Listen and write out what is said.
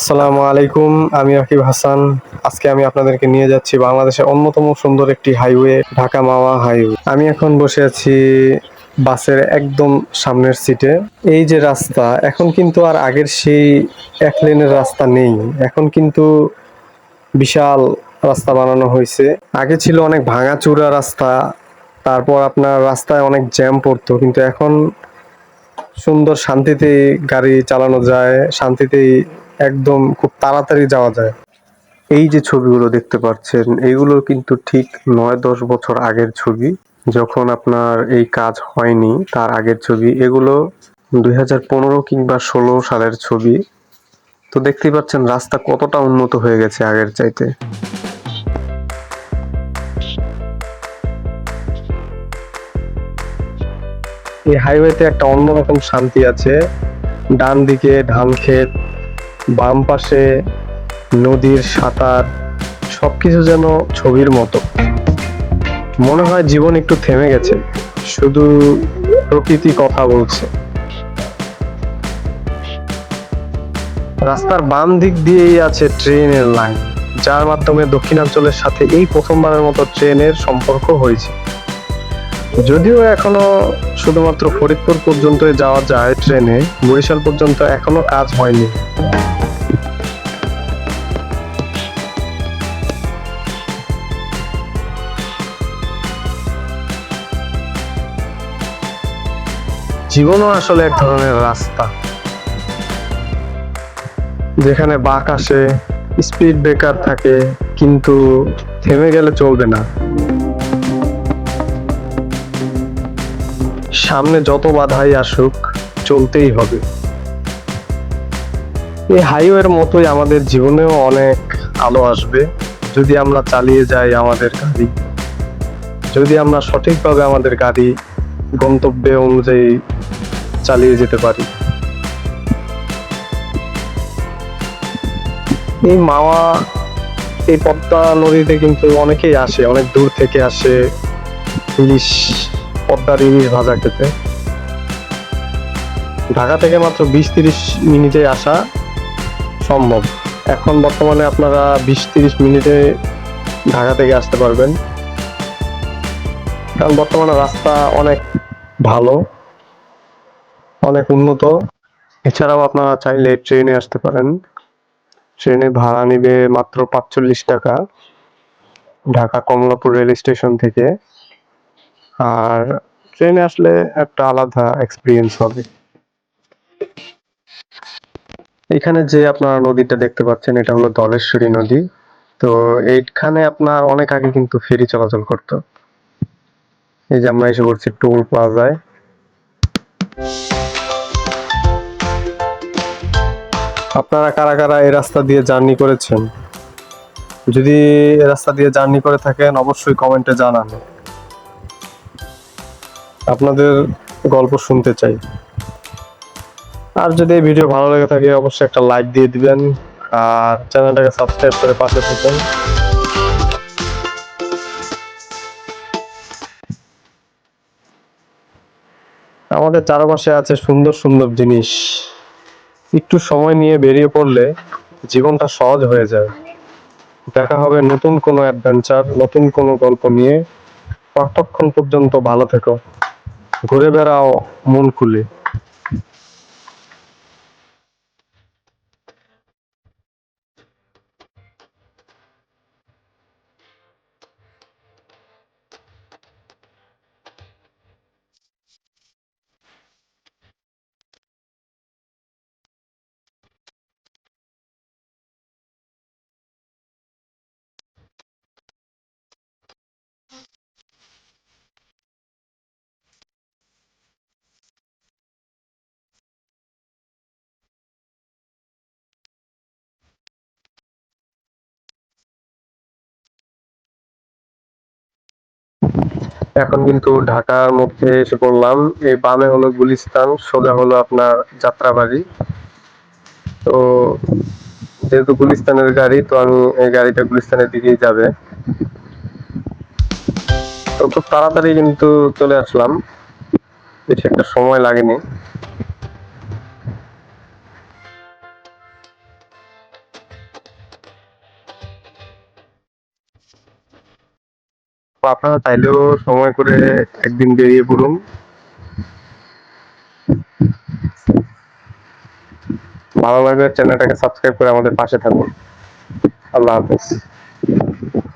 আসসালামু আলাইকুম, আমি রাকিব হাসান। আজকে আমি আপনাদেরকে নিয়ে যাচ্ছি বাংলাদেশের অন্যতম সুন্দর একটি হাইওয়ে, ঢাকা মাওয়া হাইওয়ে। আমি এখন বসে আছি বাসের একদম সামনের সিটে। এই যে রাস্তা, এখন কিন্তু আর আগের সেই এক লেনের রাস্তা নেই। এখন কিন্তু বিশাল রাস্তা বানানো হয়েছে। আগে ছিল অনেক ভাঙাচুরা রাস্তা, তারপর আপনার রাস্তায় অনেক জ্যাম পড়তো, কিন্তু এখন সুন্দর শান্তিতেই গাড়ি চালানো যায়, শান্তিতেই একদম খুব তাড়াতাড়ি যাওয়া যায়। এই যে ছবিগুলো দেখতে পাচ্ছেন এইগুলো কিন্তু ঠিক নয় দশ বছর আগের ছবি। যখন আপনার এই কাজ হয়নি, তার আগের ছবি। এগুলো দুই হাজার পনেরো কিংবা ষোলো সালের ছবি। তো দেখতেই পাচ্ছেন, রাস্তা কতটা উন্নত হয়ে গেছে আগের চাইতে। এই হাইওয়েতে একটা অন্যরকম শান্তি আছে। ডান দিকে ধান ক্ষেত বাম পাশে নদীর সাঁতার, সবকিছু যেন ছবির মতো। মনে হয় জীবন একটু থেমে গেছে, শুধু প্রকৃতি কথা বলছে। রাস্তার বাম দিক দিয়েই আছে ট্রেনের লাইন, যার মাধ্যমে দক্ষিণাঞ্চলের সাথে এই প্রথমবারের মতো ট্রেনের সম্পর্ক হয়েছে। যদিও এখনও শুধুমাত্র ফরিদপুর পর্যন্ত যাওয়া যায় ট্রেনে, বরিশাল পর্যন্ত এখনও কাজ হয়নি। জীবনও আসলে এক ধরনের রাস্তা। যেখানে বাঁক আসে স্পিড ব্রেকার থাকে, কিন্তু থেমে গেলে চলবে না। সামনে যত বাধাই আসুক, চলতেই হবে। এই হাইওয়ের মতোই আমাদের জীবনেও অনেক আলো আসবে, যদি আমরা চালিয়ে যাই আমাদের গাড়ি। যদি আমরা সঠিকভাবে আমাদের গাড়ি গন্তব্যে অনুযায়ী চালিয়ে যেতে পারি। এই মাওয়া, এই পদ্মা নদীতে কিন্তু অনেকেই আসে, অনেক দূর থেকে আসে ইলিশ, পদ্মার ইলিশ ভাজা খেতে। ঢাকা থেকে মাত্র বিশ তিরিশ মিনিটে আসা সম্ভব। এখন বর্তমানে আপনারা বিশ তিরিশ মিনিটে ঢাকা থেকে আসতে পারবেন। কারণ বর্তমানে রাস্তা অনেক ভালো, অনেক উন্নত। এছাড়াও আপনারা চাইলে ট্রেনে আসতে পারেন। ট্রেনে ভাড়া নেবে মাত্র পাঁচচল্লিশ টাকা ঢাকা কমলাপুর রেল স্টেশন থেকে। আর ট্রেনে আসলে একটা আলাদা এক্সপিরিয়েন্স হবে। এখানে যে আপনারা নদীটা দেখতে পাচ্ছেন, এটা হলো দলেশ্বরী নদী। তো এইখানে আপনার অনেক আগে কিন্তু ফেরি চলাচল করতো। এই যে আমরা এসে পড়ছি টোল প্লাজায়। আপনারা কারা কারা এই রাস্তা দিয়ে জার্নি করেছেন? যদি এই রাস্তা দিয়ে জার্নি করে থাকেন, অবশ্যই কমেন্টে জানান। আপনাদের গল্প শুনতে চাই। আর যদি এই ভিডিও ভালো লেগে থাকে, অবশ্যই একটা লাইক দিয়ে দিবেন। আর চ্যানেলটাকে সাবস্ক্রাইব করে পাশে থাকেন আমাদের চারপাশে আছে সুন্দর সুন্দর জিনিস। একটু সময় নিয়ে বেরিয়ে পড়লে জীবনটা সহজ হয়ে যায়। দেখা হবে নতুন কোনো অ্যাডভেঞ্চার নতুন কোনো গল্প নিয়ে। ততক্ষণ পর্যন্ত ভালো থেকো। ঘুরে বেড়াও মন খুলে। এখন কিন্তু ঢাকার মধ্যে এসে পড়লাম। এই বামে হলো গুলিস্তান, সোজা হলো আপনার যাত্রাবাড়ি। তো যেহেতু গুলিস্তানের গাড়ি, তো আমি এই গাড়িটা গুলিস্তানের দিকেই যাবে। তো খুব তাড়াতাড়ি কিন্তু চলে আসলাম। বেশি একটা সময় লাগেনি। আপনারা চাইলেও সময় করে একদিন বেরিয়ে পড়ুন। ভালো লাগলে চ্যানেলটাকে সাবস্ক্রাইব করে আমাদের পাশে থাকুন। আল্লাহ হাফেজ।